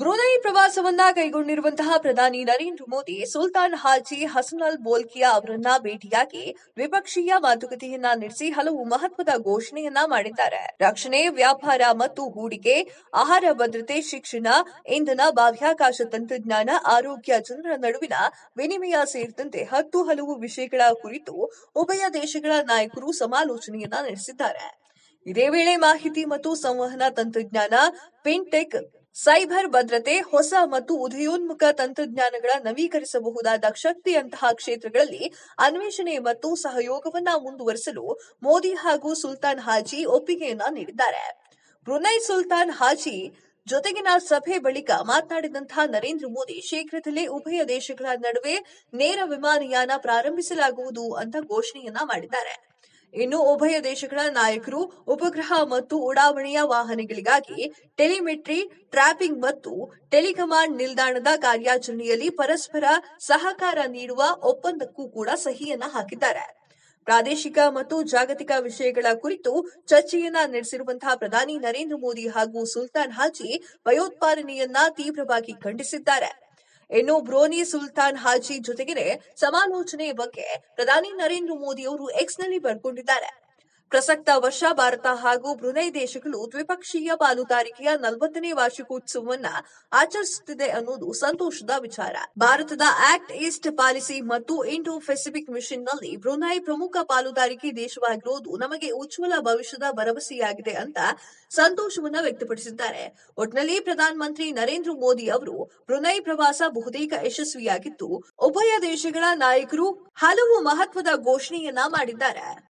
Brunei ಪ್ರವಾಸವನ್ನ ಕೈಗೊಂಡಿರುವಂತಹ ಪ್ರಧಾನಿ ನರೇಂದ್ರ ಮೋದಿ, ಸುಲ್ತಾನ್ ಹಾಜಿ ಹಸನಲ್ ಬೋಲ್ಕಿಯಾ ಅವರನ್ನ ಭೇಟಿಯಾಗಿ ದ್ವಿಪಕ್ಷೀಯ ಮಾತುಕತೆಯನ್ನ ನಡೆಸಿ ಹಲವು ಮಹತ್ವದ ಘೋಷಣೆಯನ್ನ ಮಾಡಿದ್ದಾರೆ. ರಕ್ಷಣೆ, ವ್ಯಾಪಾರ ಮತ್ತು ಹೂಡಿಕೆ, ಆಹಾರ ಭದ್ರತೆ, ಶಿಕ್ಷಣ, ಇಂಧನ, ಬಾಹ್ಯಾಕಾಶ ತಂತ್ರಜ್ಞಾನ, ಆರೋಗ್ಯ, ಜನರ ನಡುವಿನ ವಿನಿಮಯ ಸೇರಿದಂತೆ ಹತ್ತು ಹಲವು ವಿಷಯಗಳ ಕುರಿತು ಉಭಯ ದೇಶಗಳ ನಾಯಕರು ಸಮಾಲೋಚನೆಯನ್ನ ನಡೆಸಿದ್ದಾರೆ. ಇದೇ ವೇಳೆ ಮಾಹಿತಿ ಮತ್ತು ಸಂವಹನ ತಂತ್ರಜ್ಞಾನ ಫಿನ್ಟೆಕ್ ಸೈಬರ್ ಭದ್ರತೆ, ಹೊಸ ಮತ್ತು ಉದಯೋನ್ಮುಖ ತಂತ್ರಜ್ಞಾನಗಳ ನವೀಕರಿಸಬಹುದಾದ ಶಕ್ತಿಯಂತಹ ಕ್ಷೇತ್ರಗಳಲ್ಲಿ ಅನ್ವೇಷಣೆ ಮತ್ತು ಸಹಯೋಗವನ್ನ ಮುಂದುವರಿಸಲು ಮೋದಿ ಹಾಗೂ ಸುಲ್ತಾನ್ ಹಾಜಿ ಒಪ್ಪಿಗೆಯನ್ನ ನೀಡಿದ್ದಾರೆ. ಬ್ರುನೈ ಸುಲ್ತಾನ್ ಹಾಜಿ ಜೊತೆಗಿನ ಸಭೆ ಬಳಿಕ ಮಾತನಾಡಿದಂತಹ ನರೇಂದ್ರ ಮೋದಿ ಶೀಘ್ರದಲ್ಲೇ ಉಭಯ ದೇಶಗಳ ನಡುವೆ ನೇರ ವಿಮಾನಯಾನ ಪ್ರಾರಂಭಿಸಲಾಗುವುದು ಅಂತ ಘೋಷಣೆಯನ್ನ ಮಾಡಿದ್ದಾರೆ. ಇನ್ನು ಉಭಯ ದೇಶಗಳ ನಾಯಕರು ಉಪಗ್ರಹ ಮತ್ತು ಉಡಾವಣೆಯ ವಾಹನಗಳಿಗಾಗಿ ಟೆಲಿಮೆಟ್ರಿ ಟ್ರ್ಯಾಪಿಂಗ್ ಮತ್ತು ಟೆಲಿಕಮಾಂಡ್ ನಿಲ್ದಾಣದ ಕಾರ್ಯಾಚರಣೆಯಲ್ಲಿ ಪರಸ್ಪರ ಸಹಕಾರ ನೀಡುವ ಒಪ್ಪಂದಕ್ಕೂ ಕೂಡ ಸಹಿಯನ್ನ ಹಾಕಿದ್ದಾರೆ. ಪ್ರಾದೇಶಿಕ ಮತ್ತು ಜಾಗತಿಕ ವಿಷಯಗಳ ಕುರಿತು ಚರ್ಚೆಯನ್ನ ನಡೆಸಿರುವಂತಹ ಪ್ರಧಾನಿ ನರೇಂದ್ರ ಮೋದಿ ಹಾಗೂ ಸುಲ್ತಾನ್ ಹಾಜಿ ಭಯೋತ್ಪಾದನೆಯನ್ನ ತೀವ್ರವಾಗಿ ಖಂಡಿಸಿದ್ದಾರೆ. ಇನ್ನು ಬ್ರೋನಿ ಸುಲ್ತಾನ್ ಹಾಜಿ ಜೊತೆಗೆ ಸಮಾಲೋಚನೆ ಬಗ್ಗೆ ಪ್ರಧಾನಿ ನರೇಂದ್ರ ಮೋದಿ ಅವರು ಎಕ್ಸ್ನಲ್ಲಿ ಬರ್ಕೊಂಡಿದ್ದಾರೆ ಪ್ರಸಕ್ತ ವರ್ಷ ಭಾರತ ಹಾಗೂ ಬ್ರುನೈ ದೇಶಗಳು ದ್ವಿಪಕ್ಷೀಯ ಪಾಲುದಾರಿಕೆಯ ನಲವತ್ತನೇ ವಾರ್ಷಿಕೋತ್ಸವವನ್ನ ಆಚರಿಸುತ್ತಿದೆ ಅನ್ನೋದು ಸಂತೋಷದ ವಿಚಾರ. ಭಾರತದ ಆಕ್ಟ್ ಈಸ್ಟ್ ಪಾಲಿಸಿ ಮತ್ತು ಇಂಡೋ ಪೆಸಿಫಿಕ್ ಮಿಷನ್ನಲ್ಲಿ ಬ್ರುನೈ ಪ್ರಮುಖ ಪಾಲುದಾರಿಕೆ ದೇಶವಾಗಿರುವುದು ನಮಗೆ ಉಜ್ವಲ ಭವಿಷ್ಯದ ಭರವಸೆಯಾಗಿದೆ ಅಂತ ಸಂತೋಷವನ್ನ ವ್ಯಕ್ತಪಡಿಸಿದ್ದಾರೆ. ಒಟ್ನಲ್ಲಿ ಪ್ರಧಾನಮಂತ್ರಿ ನರೇಂದ್ರ ಮೋದಿ ಅವರು ಬ್ರುನೈ ಪ್ರವಾಸ ಬಹುತೇಕ ಯಶಸ್ವಿಯಾಗಿದ್ದು, ಉಭಯ ದೇಶಗಳ ನಾಯಕರು ಹಲವು ಮಹತ್ವದ ಘೋಷಣೆಯನ್ನ ಮಾಡಿದ್ದಾರೆ.